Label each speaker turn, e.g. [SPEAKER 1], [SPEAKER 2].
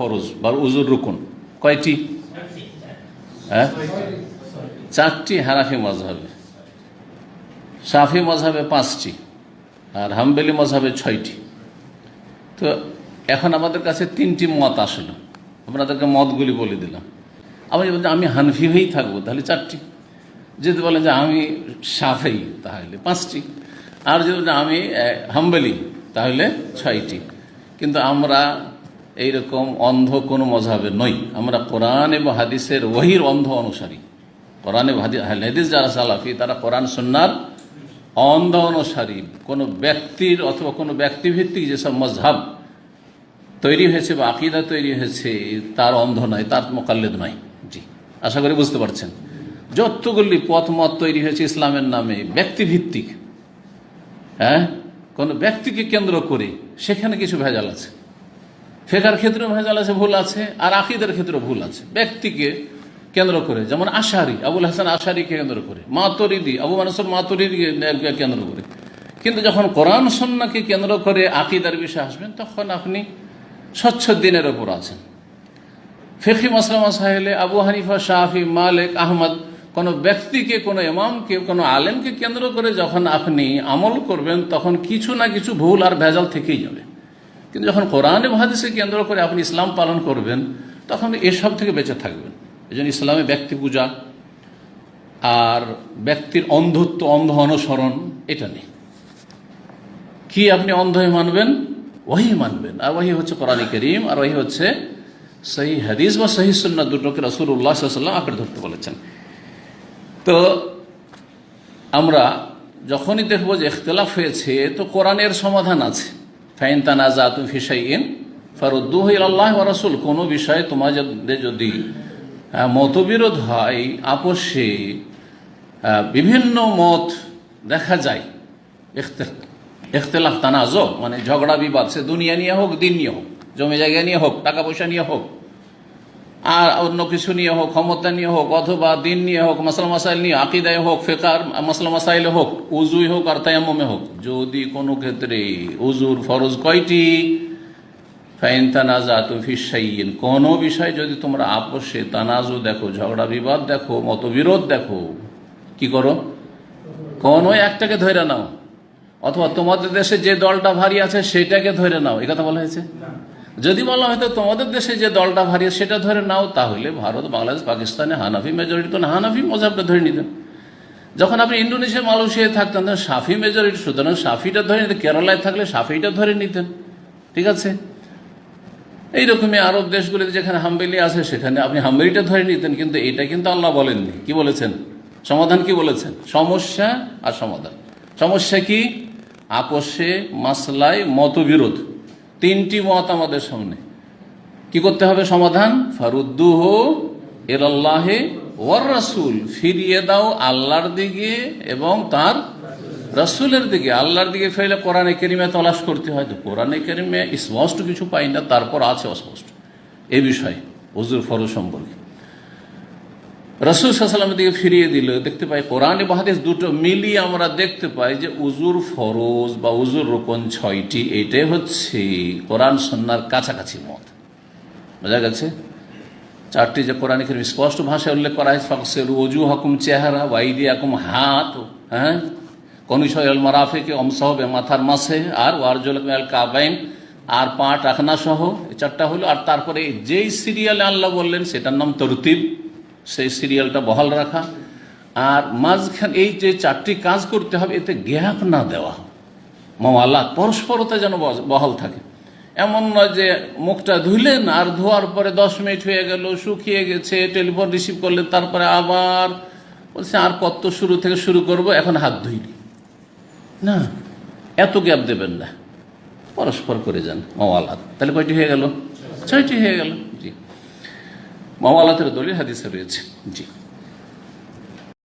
[SPEAKER 1] ফরজ বা উজুর রুকুন। কয়টি? হ্যাঁ? চারটি হানাফি মজহাবে সাফি মজহাবে পাঁচটি আর হাম্বেলি মজহাবে ছয়টি। তো এখন আমাদের কাছে তিনটি মত আসলো। আপনাদেরকে মতগুলি বলে দিলাম। আমি যদি আমি হানফি হয়েই থাকব, তাহলে চারটি। যদি বলেন যে আমি সাফেই, তাহলে পাঁচটি। আর যদি আমি হাম্বেলি, তাহলে ছয়টি। কিন্তু আমরা এইরকম অন্ধ কোনো মজাবে নই। আমরা কোরআন এবং হাদিসের ওহির অন্ধ অনুসারী। কোরআন হাদিস যারা সালাফি, তারা কোরআন সন্ন্যার অন্ধ অনুসারী। কোনো ব্যক্তির অথবা কোনো ব্যক্তিভিত্তিক যেসব মজহাব তৈরি হয়েছে বা আকিদা তৈরি হয়েছে, তার অন্ধ নয়, তার মোকাল্লেদ নয়। জি, আশা করি বুঝতে পারছেন। যতগুলি পথ মত তৈরি হয়েছে ইসলামের নামে, ব্যক্তিভিত্তিক হ্যাঁ? কোনো ব্যক্তিকে কেন্দ্র করে সেখানে কিছু ভেজাল আছে। ফেকার ক্ষেত্রে ভেজাল আছে, ভুল আছে, আর আকিদের ক্ষেত্রে ভুল আছে। ব্যক্তিকে কেন্দ্র করে, যেমন আশারি, আবুল হাসান আশারিকে কেন্দ্র করে, মাতরিদি, আবু মানুষের মাতরিদিকে কেন্দ্র করে। কিন্তু যখন কোরআন সন্নাকে কেন্দ্র করে আকিদার বিষয়ে আসবেন তখন আপনি স্বচ্ছ দিনের ওপর আছেন। ফেকি মাসলাম সাহেলে, আবু হানিফা শাহি মালিক, আহমদ, কোনো ব্যক্তিকে, কোনো ইমামকে, কোনো আলেমকে কেন্দ্র করে যখন আপনি আমল করবেন, তখন কিছু না কিছু ভুল আর ভেজাল থেকেই যাবে। কিন্তু যখন কোরআন এবং হাদিসকে কেন্দ্র করে আপনি ইসলাম পালন করবেন, তখন এসব থেকে বেঁচে থাকবেন। এই জন্য ইসলামে ব্যক্তি পূজা আর ব্যক্তির অন্ধত্ব, অন্ধ অনুসরণ, এটা নেই। কি আপনি অন্ধ হয়ে মানবেন? ওহি মানবেন। আর ওহি হচ্ছে কোরআন করিম, আর ওহি হচ্ছে সহি হাদিস বা সহি সুন্না দুটোকে রসুল্লাহ সাল্লাম আঁকড়ে ধরতে বলেছেন। তো আমরা যখনই দেখব যে ইখতলাফ হয়েছে, তো কোরআনের সমাধান আছে। ফাইন তানাজা তু ফিসাইন ফারুদ্দুহ আল্লাহ রসুল, কোনো বিষয়ে তোমাদের যদি মতবিরোধ হয়, আপোষে বিভিন্ন মত দেখা যায় ইখতলাফ তানাজ মানে ঝগড়া বিবাদ সে দুনিয়া নিয়ে হোক, দিন নিয়ে হোক, জমি জায়গা নিয়ে হোক টাকা পয়সা নিয়ে হোক আর অন্য কিছু নিয়ে হোক, ক্ষমতা নিয়ে হোক, অথবা দিন নিয়ে হোক মাসলা মাসাইল নিয়ে, আকিদায় হোক, ফেকার মাসলা মাসাইলে হোক, উজুই হোক আর তায়াম্মমে হোক, যদি কোনো ক্ষেত্রে উজুর ফরজ কয়টি? ফাইন তানাজা কোনো বিষয় যদি তোমরা আপোষে তানাজু দেখো, ঝগড়া বিবাদ দেখো, মতবিরোধ দেখো, কি করো? কোনো একটাকে ধরে নাও, অথবা তোমাদের দেশে যে দলটা ভারী আছে সেটাকে ধরে নাও এই কথা বলা হয়েছে? যদি বলা হয়তো তোমাদের দেশে যে দলটা ভারী, সেটা ধরে নাও, তাহলে ভারত, বাংলাদেশ, পাকিস্তানে হানাফি মেজরিটি তো হানাফি মজাবটা ধরে নিতেন। যখন আপনি ইন্ডোনেশিয়া মালয়েশিয়ায় থাকতেন, তখন সাফি মেজরিটি সুতরাং সাফিটা ধরে নিতেন, কেরালায় থাকলে সাফিটা ধরে নিতেন। ঠিক আছে? এইরকমই আরব দেশগুলিতে যেখানে হাম্বেলি আছে, সেখানে আপনি হাম্বেলিটা ধরে নিতেন, কিন্তু এটা কিন্তু আল্লাহ বলেননি। কি বলেছেন? সমাধান কি বলেছেন? সমস্যা আর সমাধান। সমস্যা কি? আপোষে মাসলায় মতবিরোধ। তিনটি মত আমাদের সামনে। কি করতে হবে সমাধান? ফারুদ্দুহ এর আল্লাহে ওয়ার রাসুল ফিরিয়ে দাও আল্লাহর দিকে এবং তার রাসুলের দিকে। আল্লাহর দিকে ফেলে কোরআনে কেরিমে তলাশ করতে হয় তো কোরআনে কেরিমে স্পষ্ট কিছু পাই না, তারপর আছে অস্পষ্ট। এ বিষয়ে ওজুর ফরজ সম্পর্কে। রসুল সাল্লামের দিকে ফিরিয়ে দিল, দেখতে পাই কোরআন এবং দুটো মিলিয়ে আমরা দেখতে পাই যে উজুর ফরজ বা উজুর রোপণ ছয়টি, এটাই হচ্ছে কোরআন সন্ন্যার কাছাকাছি মত। বোঝা গেছে? চারটি যে কোরআন করিম স্পষ্ট ভাষায় উল্লেখ করা হয়েছে ফকসের অজু হকুম চেহারা ওয়াইদি হকুম হাত হ্যাঁ? কনিশয় আল মারাফিকে অমসহবে মাথার মাসে আর ওয়ারজল আল কাবাইন, আর পাট আখনা সহ চারটা হলো, আর তারপরে যেই সিরিয়ালে আল্লাহ বললেন, সেটার নাম তরতিব। সেই সিরিয়ালটা বহাল রাখা। আর মাঝখান এই যে চারটি কাজ করতে হবে, এতে গ্যাপ না দেওয়া। মামাল্লা পরস্পরতা যেন বহাল থাকে। এমন নয় যে মুখটা ধুইলেন আর ধোয়ার পরে দশ মিনিট হয়ে গেল, শুকিয়ে গেছে, টেলিফোন রিসিভ করলেন, তারপরে আবার বলছে, আর কত শুরু থেকে শুরু করব, এখন হাত ধুইনি। না, এত গ্যাপ দেবেন না। পরস্পর করে যান মামালাত তাহলে কয়টি হয়ে গেল? ছয়টি হয়ে গেল। জি মামালাতের দলিল হাদিসে রয়েছে। জি।